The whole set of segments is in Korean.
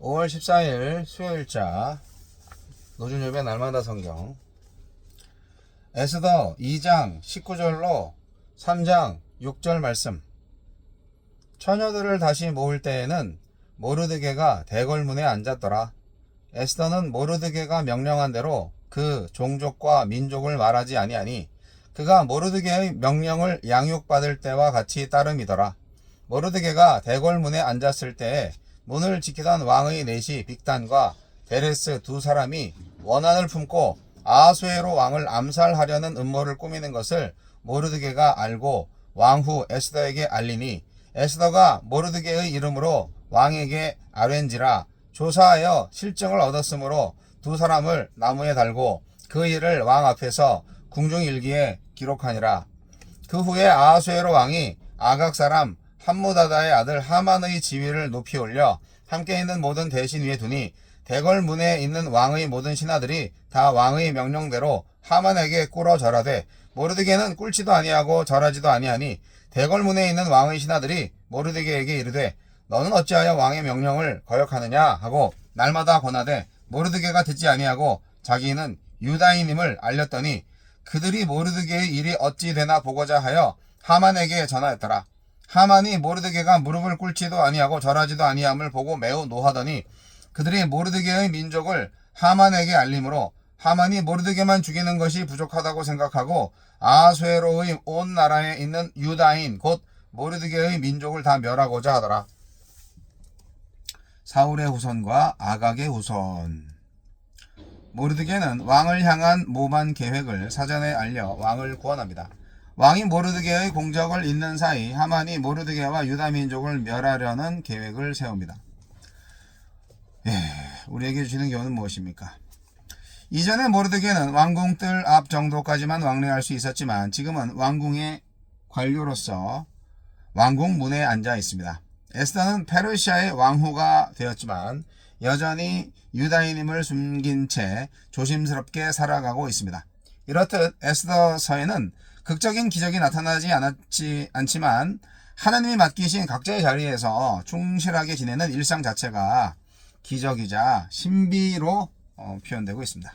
5월 14일 수요일자 노준엽의 날마다 성경 에스더 2장 19절로 3장 6절 말씀 처녀들을 다시 모을 때에는 모르드게가 대궐문에 앉았더라. 에스더는 모르드게가 명령한 대로 그 종족과 민족을 말하지 아니하니 그가 모르드게의 명령을 양육받을 때와 같이 따름이더라. 모르드게가 대궐문에 앉았을 때에 문을 지키던 왕의 넷이 빅단과 베레스 두 사람이 원한을 품고 아수에로 왕을 암살하려는 음모를 꾸미는 것을 모르드게가 알고 왕후 에스더에게 알리니 에스더가 모르드게의 이름으로 왕에게 아뢰인지라 조사하여 실증을 얻었으므로 두 사람을 나무에 달고 그 일을 왕 앞에서 궁중일기에 기록하니라. 그 후에 아하수에로 왕이 아각 사람 함무다다의 아들 하만의 지위를 높이 올려 함께 있는 모든 대신 위에 두니 대궐 문에 있는 왕의 모든 신하들이 다 왕의 명령대로 하만에게 꿇어 절하되 모르드게는 꿇지도 아니하고 절하지도 아니하니 대궐 문에 있는 왕의 신하들이 모르드게에게 이르되 너는 어찌하여 왕의 명령을 거역하느냐 하고 날마다 권하되 모르드게가 듣지 아니하고 자기는 유다인임을 알렸더니 그들이 모르드게의 일이 어찌 되나 보고자 하여 하만에게 전하였더라. 하만이 모르드게가 무릎을 꿇지도 아니하고 절하지도 아니함을 보고 매우 노하더니 그들이 모르드게의 민족을 하만에게 알림으로 하만이 모르드게만 죽이는 것이 부족하다고 생각하고 아수에로의 온 나라에 있는 유다인 곧 모르드게의 민족을 다 멸하고자 하더라. 사울의 후손과 아각의 후손 모르드게는 왕을 향한 모반 계획을 사전에 알려 왕을 구원합니다. 왕이 모르드게의 공적을 잇는 사이 하만이 모르드게와 유다 민족을 멸하려는 계획을 세웁니다. 예, 우리에게 주시는 교훈은 무엇입니까? 이전에 모르드게는 왕궁 뜰 앞 정도까지만 왕래할 수 있었지만 지금은 왕궁의 관료로서 왕궁 문에 앉아 있습니다. 에스더는 페르시아의 왕후가 되었지만 여전히 유다인임을 숨긴 채 조심스럽게 살아가고 있습니다. 이렇듯 에스더서에는 극적인 기적이 나타나지 않았지 않지만 하나님이 맡기신 각자의 자리에서 충실하게 지내는 일상 자체가 기적이자 신비로 어, 표현되고 있습니다.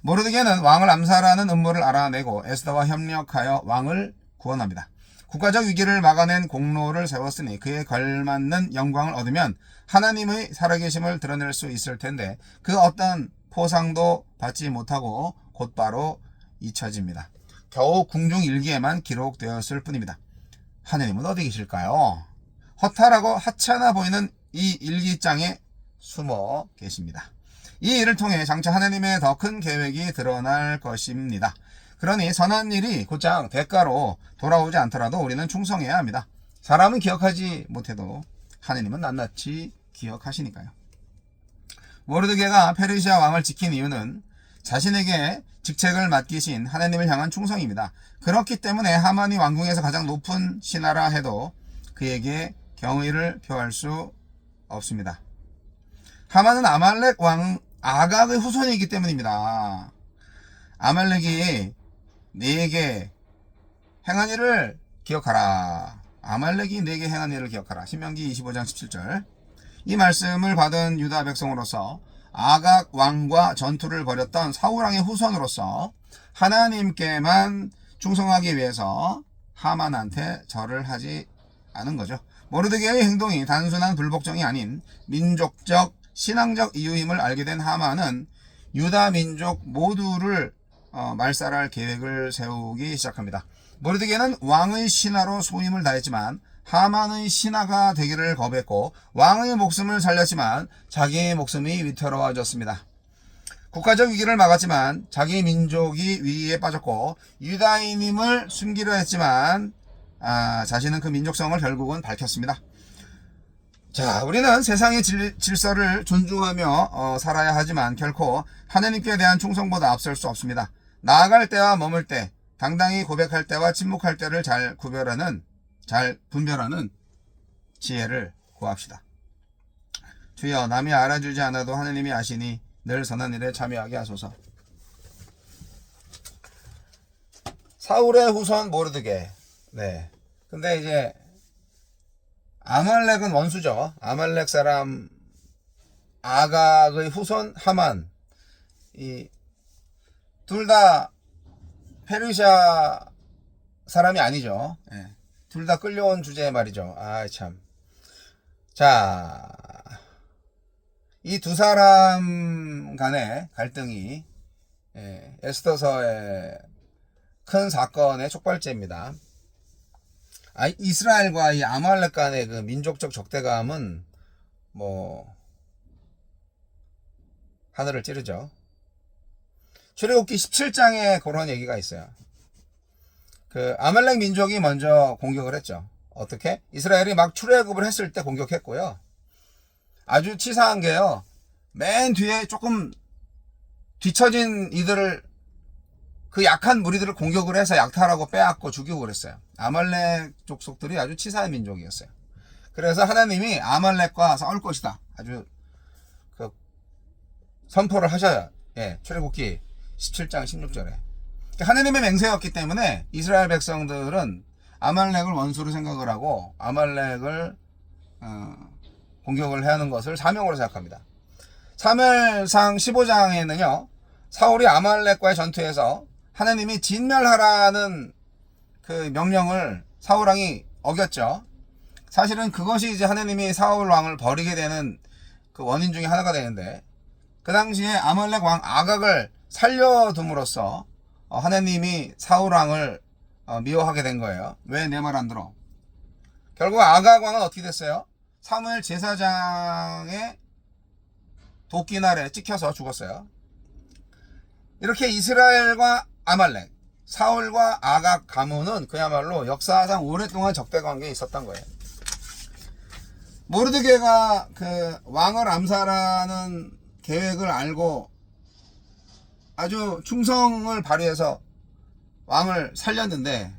모르드게는 왕을 암살하는 음모를 알아내고 에스더와 협력하여 왕을 구원합니다. 국가적 위기를 막아낸 공로를 세웠으니 그에 걸맞는 영광을 얻으면 하나님의 살아계심을 드러낼 수 있을 텐데 그 어떤 포상도 받지 못하고 곧바로 잊혀집니다. 겨우 궁중 일기에만 기록되었을 뿐입니다. 하나님은 어디 계실까요? 허탈하고 하찮아 보이는 이 일기장에 숨어 계십니다. 이 일을 통해 장차 하나님의 더 큰 계획이 드러날 것입니다. 그러니 선한 일이 곧장 대가로 돌아오지 않더라도 우리는 충성해야 합니다. 사람은 기억하지 못해도 하나님은 낱낱이 기억하시니까요. 모르드게가 페르시아 왕을 지킨 이유는 자신에게 직책을 맡기신 하나님을 향한 충성입니다. 그렇기 때문에 하만이 왕궁에서 가장 높은 신하라 해도 그에게 경의를 표할 수 없습니다. 하만은 아말렉 왕 아각의 후손이기 때문입니다. 아말렉이 네게 행한 일을 기억하라. 아말렉이 네게 행한 일을 기억하라. 신명기 25장 17절. 이 말씀을 받은 유다 백성으로서 아각 왕과 전투를 벌였던 사울 왕의 후손으로서 하나님께만 충성하기 위해서 하만한테 절을 하지 않은 거죠. 모르드게의 행동이 단순한 불복종이 아닌 민족적 신앙적 이유임을 알게 된 하만은 유다 민족 모두를 어, 말살할 계획을 세우기 시작합니다. 모르드게는 왕의 신하로 소임을 다했지만 하만의 신하가 되기를 거부했고 왕의 목숨을 살렸지만 자기의 목숨이 위태로워졌습니다. 국가적 위기를 막았지만 자기 민족이 위기에 빠졌고 유다인임을 숨기려 했지만 아, 자신은 그 민족성을 결국은 밝혔습니다. 자, 우리는 세상의 질, 질서를 존중하며 어, 살아야 하지만 결코 하나님께 대한 충성보다 앞설 수 없습니다. 나아갈 때와 머물 때, 당당히 고백할 때와 침묵할 때를 잘 구별하는, 잘 분별하는 지혜를 구합시다. 주여, 남이 알아주지 않아도 하나님이 아시니 늘 선한 일에 참여하게 하소서. 사울의 후손 모르드게. 네. 근데 이제 아말렉은 원수죠. 아말렉 사람 아각의 후손 하만 이 둘 다 페르시아 사람이 아니죠. 예. 둘 다 끌려온 주제 말이죠. 아 참. 자, 이 두 사람 간의 갈등이 예, 에스더서의 큰 사건의 촉발제입니다. 아, 이스라엘과 이 아말렉 간의 그 민족적 적대감은 뭐 하늘을 찌르죠. 출애굽기 17장에 그런 얘기가 있어요. 그 아말렉 민족이 먼저 공격을 했죠. 어떻게? 이스라엘이 막 출애굽을 했을 때 공격했고요. 아주 치사한 게요. 맨 뒤에 조금 뒤처진 이들을 그 약한 무리들을 공격을 해서 약탈하고 빼앗고 죽이고 그랬어요. 아말렉 족속들이 아주 치사한 민족이었어요. 그래서 하나님이 아말렉과 싸울 것이다. 아주 그 선포를 하셔요. 예, 출애굽기 17장 16절에. 하나님의 맹세였기 때문에 이스라엘 백성들은 아말렉을 원수로 생각을 하고 아말렉을 어, 공격을 해야 하는 것을 사명으로 생각합니다. 3일상 15장에는요. 사울이 아말렉과의 전투에서 하나님이 진멸하라는 그 명령을 사울 왕이 어겼죠. 사실은 그것이 이제 하나님이 사울 왕을 버리게 되는 그 원인 중에 하나가 되는데 그 당시에 아말렉 왕 아각을 살려둠으로써 어, 하나님이 사울 왕을 어, 미워하게 된 거예요. 왜 내 말 안 들어? 결국 아각 왕은 어떻게 됐어요? 사무엘 제사장의 도끼날에 찍혀서 죽었어요. 이렇게 이스라엘과 아말렉, 사울과 아각 가문은 그야말로 역사상 오랫동안 적대 관계에 있었던 거예요. 모르드게가 그 왕을 암살하는 계획을 알고 아주 충성을 발휘해서 왕을 살렸는데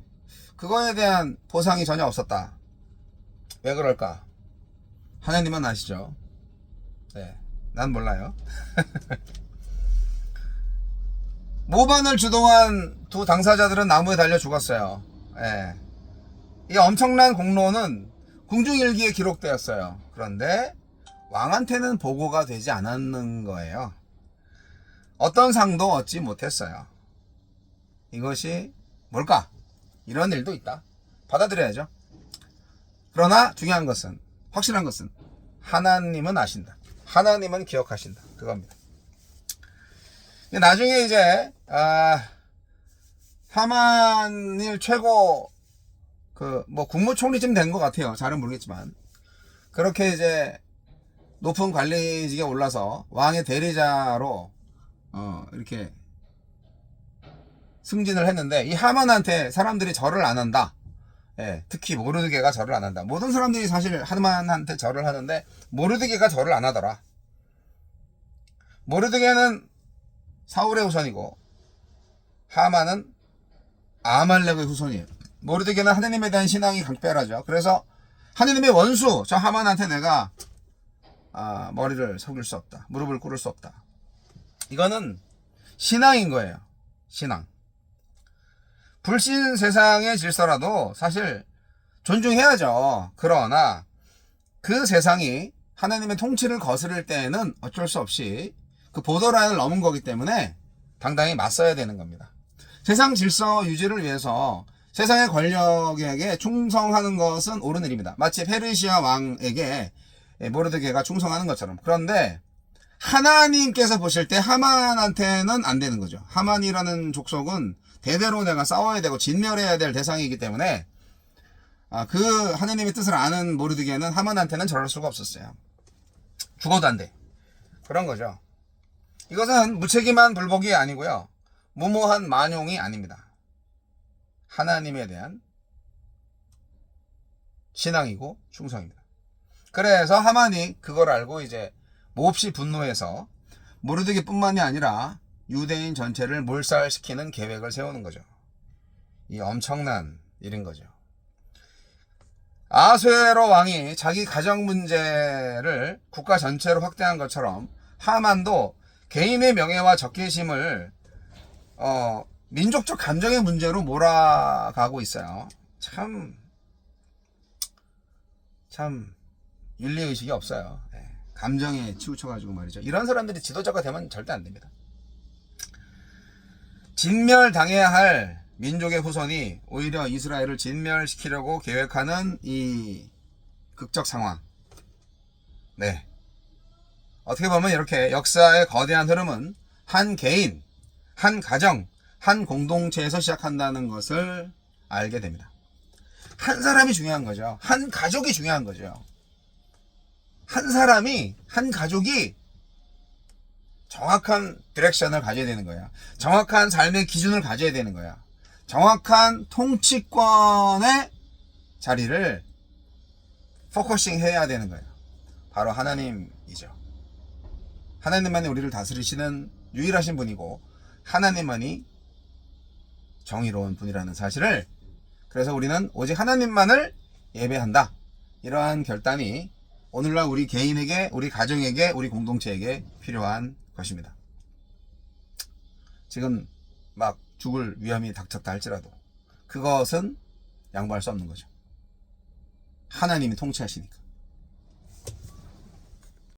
그거에 대한 보상이 전혀 없었다. 왜 그럴까? 하나님은 아시죠? 네, 난 몰라요. 모반을 주동한 두 당사자들은 나무에 달려 죽었어요. 예. 이 엄청난 공로는 궁중일기에 기록되었어요. 그런데 왕한테는 보고가 되지 않았는 거예요. 어떤 상도 얻지 못했어요. 이것이 뭘까? 이런 일도 있다. 받아들여야죠. 그러나 중요한 것은, 확실한 것은, 하나님은 아신다. 하나님은 기억하신다. 그겁니다. 나중에 이제, 아, 하만일 최고, 그, 뭐, 국무총리쯤 된 것 같아요. 잘은 모르겠지만. 그렇게 이제, 높은 관리직에 올라서 왕의 대리자로, 어, 이렇게, 승진을 했는데, 이 하만한테 사람들이 절을 안 한다. 예, 특히 모르드게가 절을 안 한다. 모든 사람들이 사실 하만한테 절을 하는데, 모르드게가 절을 안 하더라. 모르드게는 사울의 후손이고 하만은 아말렉의 후손이에요. 모르드게는 하느님에 대한 신앙이 강렬하죠. 그래서 하느님의 원수 저 하만한테 내가 아, 머리를 속일 수 없다. 무릎을 꿇을 수 없다. 이거는 신앙인 거예요. 신앙. 불신 세상의 질서라도 사실 존중해야죠. 그러나 그 세상이 하나님의 통치를 거스를 때에는 어쩔 수 없이 그 보더라인을 넘은 거기 때문에 당당히 맞서야 되는 겁니다. 세상 질서 유지를 위해서 세상의 권력에게 충성하는 것은 옳은 일입니다. 마치 페르시아 왕에게 모르드게가 충성하는 것처럼. 그런데 하나님께서 보실 때 하만한테는 안 되는 거죠. 하만이라는 족속은 대대로 내가 싸워야 되고 진멸해야 될 대상이기 때문에 아, 그 하나님의 뜻을 아는 모르드게는 하만한테는 저럴 수가 없었어요. 죽어도 안 돼. 그런 거죠. 이것은 무책임한 불복이 아니고요. 무모한 만용이 아닙니다. 하나님에 대한 신앙이고 충성입니다. 그래서 하만이 그걸 알고 이제 몹시 분노해서 모르드게뿐만이 아니라 유대인 전체를 몰살시키는 계획을 세우는 거죠. 이 엄청난 일인 거죠. 아수에로 왕이 자기 가정 문제를 국가 전체로 확대한 것처럼 하만도 개인의 명예와 적개심을 어, 민족적 감정의 문제로 몰아가고 있어요. 참, 참, 윤리의식이 없어요. 네. 감정에 치우쳐가지고 말이죠. 이런 사람들이 지도자가 되면 절대 안 됩니다. 진멸당해야 할 민족의 후손이 오히려 이스라엘을 진멸시키려고 계획하는 이 극적 상황. 네. 어떻게 보면 이렇게 역사의 거대한 흐름은 한 개인, 한 가정, 한 공동체에서 시작한다는 것을 알게 됩니다. 한 사람이 중요한 거죠. 한 가족이 중요한 거죠. 한 사람이, 한 가족이 정확한 디렉션을 가져야 되는 거야. 정확한 삶의 기준을 가져야 되는 거야. 정확한 통치권의 자리를 포커싱 해야 되는 거예요. 바로 하나님이죠. 하나님만이 우리를 다스리시는 유일하신 분이고 하나님만이 정의로운 분이라는 사실을 그래서 우리는 오직 하나님만을 예배한다. 이러한 결단이 오늘날 우리 개인에게, 우리 가정에게, 우리 공동체에게 필요한 것입니다. 지금 막 죽을 위험이 닥쳤다 할지라도 그것은 양보할 수 없는 거죠. 하나님이 통치하시니까.